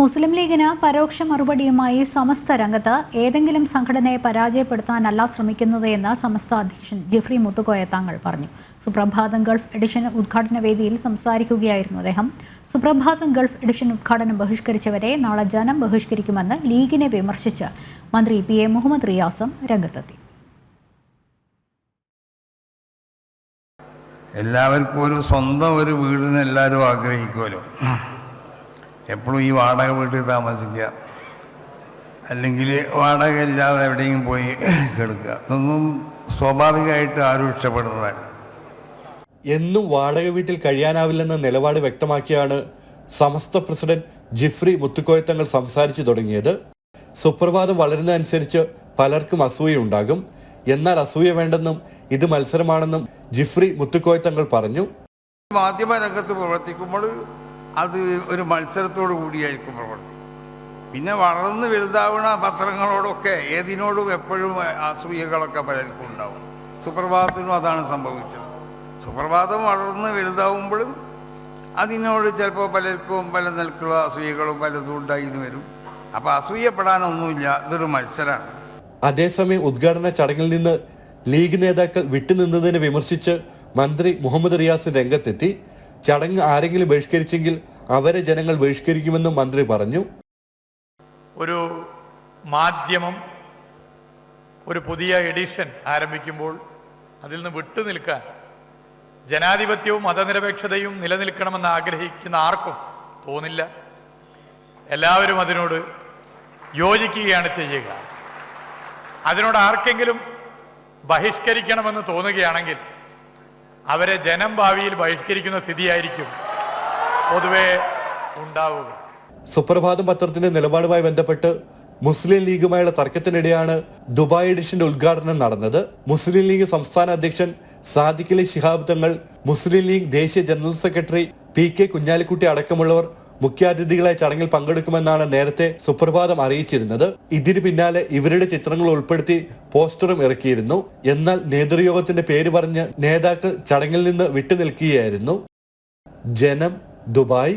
മുസ്ലിം ലീഗിന് പരോക്ഷ മറുപടിയുമായി സമസ്ത രംഗത്ത് ഏതെങ്കിലും സംഘടനയെ പരാജയപ്പെടുത്താനല്ല ശ്രമിക്കുന്നത് എന്ന് സമസ്ത അധ്യക്ഷൻ ജിഫ്രി മുത്തുകോയ താങ്കൾ പറഞ്ഞു. സുപ്രഭാതം ഗൾഫ് എഡിഷൻ ഉദ്ഘാടന വേദിയിൽ സംസാരിക്കുകയായിരുന്നു അദ്ദേഹം. സുപ്രഭാതം ഗൾഫ് എഡിഷൻ ഉദ്ഘാടനം ബഹിഷ്കരിച്ചവരെ നാളെ ജനം ബഹിഷ്കരിക്കുമെന്ന് ലീഗിനെ വിമർശിച്ച് മന്ത്രി പി എ മുഹമ്മദ് റിയാസും രംഗത്തെത്തി. എല്ലാവർക്കും ഒരു സ്വന്തം ഒരു വീടിന് എല്ലാവരും ആഗ്രഹിക്കുമല്ലോ. എപ്പോഴും ഈ വാടക വീട്ടിൽ താമസിക്കുക. അല്ലെങ്കിൽ വാടക ഇല്ലാതെ എവിടെയെങ്കിലും പോയി കിടക്കുക. ഇതൊന്നും സ്വാഭാവികമായിട്ട് ആരും ഇഷ്ടപ്പെടുന്നതല്ല. എന്നും വാടക വീട്ടിൽ കഴിയാനാവില്ലെന്ന നിലപാട് വ്യക്തമാക്കിയാണ് സമസ്ത പ്രസിഡന്റ് ജിഫ്രി മുത്തുക്കോയത്തങ്ങൾ സംസാരിച്ചു തുടങ്ങിയത്. സുപ്രഭാതം വളരുന്നതനുസരിച്ച് പലർക്കും അസൂയുണ്ടാകും എന്നാൽ അസൂയ വേണ്ടെന്നും ഇത് മത്സരമാണെന്നും ജിഫ്രി മുത്തുക്കോയത്തങ്ങൾ പറഞ്ഞു. മാധ്യമ രംഗത്ത് പ്രവർത്തിക്കുമ്പോൾ അത് ഒരു മത്സരത്തോടു കൂടിയായിരിക്കും പ്രവർത്തി പിന്നെ വളർന്ന് വലുതാവുന്ന പത്രങ്ങളോടൊക്കെ ഏതിനോടും എപ്പോഴും അസൂയകളൊക്കെ പലർക്കും ഉണ്ടാവും. സുപ്രഭാതത്തിനും അതാണ് സംഭവിച്ചത്. സുപ്രഭാതം വളർന്ന് വലുതാവുമ്പോഴും അതിനോട് ചിലപ്പോൾ പലർക്കും പല നിലക്കുള്ള അസൂയകളും പലതും ഉണ്ടായി വരും. അപ്പോൾ അസൂയപ്പെടാനൊന്നുമില്ല ഇതൊരു മത്സരമാണ് അതേസമയം ഉദ്ഘാടന ചടങ്ങിൽ നിന്ന് ലീഗ് നേതാക്കൾ വിട്ടുനിന്നതിനെ വിമർശിച്ച് മന്ത്രി മുഹമ്മദ് റിയാസ് രംഗത്തെത്തി. ചടങ്ങ് ആരെങ്കിലും ബഹിഷ്കരിച്ചെങ്കിൽ അവരെ ജനങ്ങൾ ബഹിഷ്കരിക്കുമെന്നും മന്ത്രി പറഞ്ഞു. ഒരു മാധ്യമം ഒരു പുതിയ എഡിഷൻ ആരംഭിക്കുമ്പോൾ അതിൽ നിന്ന് വിട്ടു നിൽക്കാൻ ജനാധിപത്യവും മതനിരപേക്ഷതയും നിലനിൽക്കണമെന്ന് ആഗ്രഹിക്കുന്ന ആർക്കും തോന്നില്ല. എല്ലാവരും അതിനോട് യോജിക്കുകയാണ് ചെയ്യുക. അതിനോട് ആർക്കെങ്കിലും ബഹിഷ്കരിക്കണമെന്ന് തോന്നുകയാണെങ്കിൽ അവരെ ജനം ഭാവിയിൽ ബഹിഷ്കരിക്കുന്ന സ്ഥിതിയായിരിക്കും പൊതുവെ ഉണ്ടാവുക. സുപ്രഭാതം പത്രത്തിന്റെ നിലപാടുമായി ബന്ധപ്പെട്ട് മുസ്ലിം ലീഗുമായുള്ള തർക്കത്തിനിടെയാണ് ദുബായ് എഡിഷന്റെ ഉദ്ഘാടനം നടന്നത്. മുസ്ലിം ലീഗ് സംസ്ഥാന അധ്യക്ഷൻ സാദിഖ് അലി ശിഹാബ് തങ്ങൾ മുസ്ലിം ലീഗ് ദേശീയ general secretary P K Kunhalikutty അടക്കമുള്ളവർ മുഖ്യാതിഥികളായി ചടങ്ങിൽ പങ്കെടുക്കുമെന്നാണ് നേരത്തെ സുപ്രഭാതം അറിയിച്ചിരുന്നത്. ഇതിനു പിന്നാലെ ഇവരുടെ ചിത്രങ്ങൾ ഉൾപ്പെടുത്തി പോസ്റ്ററും ഇറക്കിയിരുന്നു. എന്നാൽ നേതൃയോഗത്തിന്റെ പേര് പറഞ്ഞ് നേതാക്കൾ ചടങ്ങിൽ നിന്ന് വിട്ടുനിൽക്കുകയായിരുന്നു. ജനം ദുബായ്.